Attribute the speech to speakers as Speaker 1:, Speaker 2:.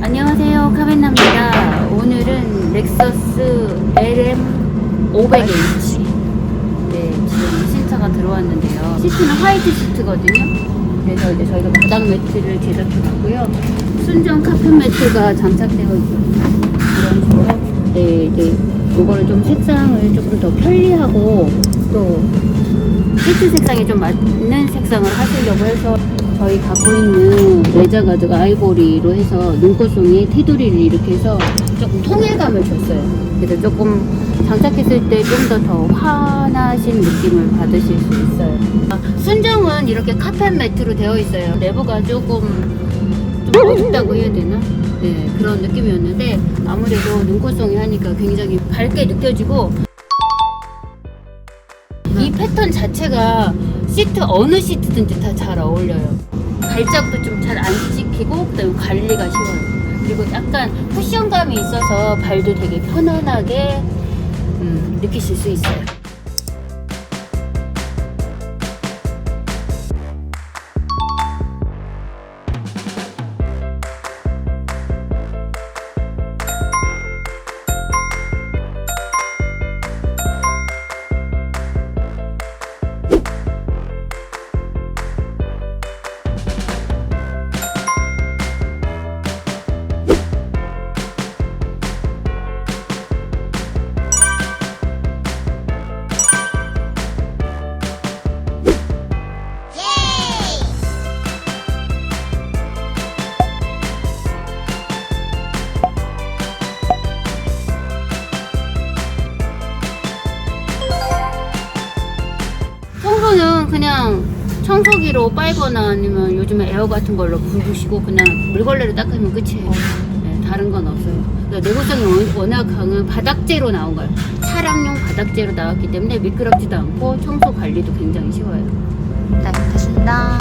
Speaker 1: 안녕하세요 카벤나입니다. 오늘은 렉서스 LM 500H 네 지금 신차가 들어왔는데요. 시트는 화이트 시트거든요. 네, 그래서 이제 네, 저희가 바닥 매트를 제작해봤고요. 순정 카펫 매트가 장착되어 있고 그런 식으로. 네, 네. 이거를 좀 색상을 조금 더 편리하고 또 시트 색상이 좀 맞는 색상을 하시려고 해서 저희 갖고 있는 레자 가죽 아이보리로 해서 눈꽃송이 테두리를 이렇게 해서 조금 통일감을 줬어요. 그래서 조금 장착했을 때 좀 더 더 환하신 느낌을 받으실 수 있어요. 아, 순정은 이렇게 카펫 매트로 되어 있어요. 내부가 조금 좀 어둡다고 해야 되나? 네, 그런 느낌이었는데 아무래도 눈꽃송이 하니까 굉장히 밝게 느껴지고 이 패턴 자체가 시트 어느 시트든지 다 잘 어울려요. 발자국도 좀 잘 안 찍히고 그다음에 관리가 쉬워요. 그리고 약간 쿠션감이 있어서 발도 되게 편안하게 음, 느끼실 수 있어요. 청소는 그냥 청소기로 빨거나 아니면 요즘에 에어 같은 걸로 부으시고 그냥 물걸레로 닦으면 끝이에요. 네, 다른 건 없어요. 그러니까 내구성이 워- 워낙 강한 바닥재로 나온 거예요. 차량용 바닥재로 나왔기 때문에 미끄럽지도 않고 청소 관리도 굉장히 쉬워요.
Speaker 2: 네, 됐습니다.